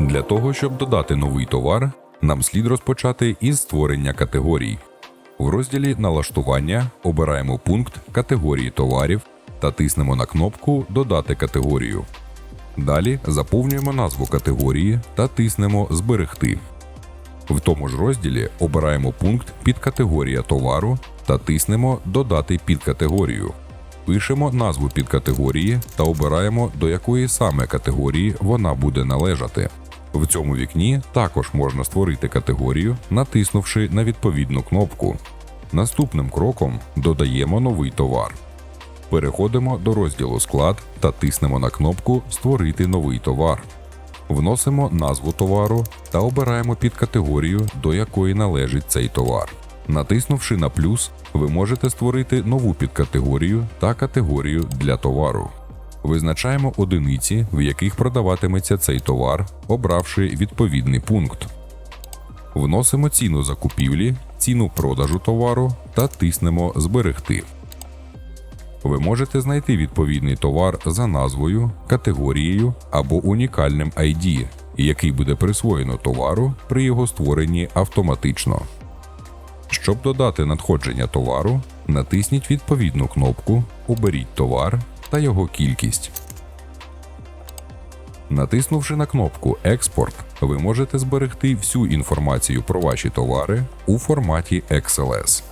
Для того, щоб додати новий товар, нам слід розпочати із створення категорій. В розділі Налаштування обираємо пункт категорії товарів та тиснемо на кнопку Додати категорію. Далі заповнюємо назву категорії та тиснемо Зберегти. В тому ж розділі обираємо пункт Підкатегорія товару та тиснемо Додати підкатегорію. Пишемо назву підкатегорії та обираємо, до якої саме категорії вона буде належати. В цьому вікні також можна створити категорію, натиснувши на відповідну кнопку. Наступним кроком додаємо новий товар. Переходимо до розділу Склад та тиснемо на кнопку Створити новий товар. Вносимо назву товару та обираємо підкатегорію, до якої належить цей товар. Натиснувши на плюс, ви можете створити нову підкатегорію та категорію для товару. Визначаємо одиниці, в яких продаватиметься цей товар, обравши відповідний пункт. Вносимо ціну закупівлі, ціну продажу товару та тиснемо Зберегти. Ви можете знайти відповідний товар за назвою, категорією або унікальним ID, який буде присвоєно товару при його створенні автоматично. Щоб додати надходження товару, натисніть відповідну кнопку Оберіть товар та його кількість. Натиснувши на кнопку Експорт, ви можете зберегти всю інформацію про ваші товари у форматі XLS.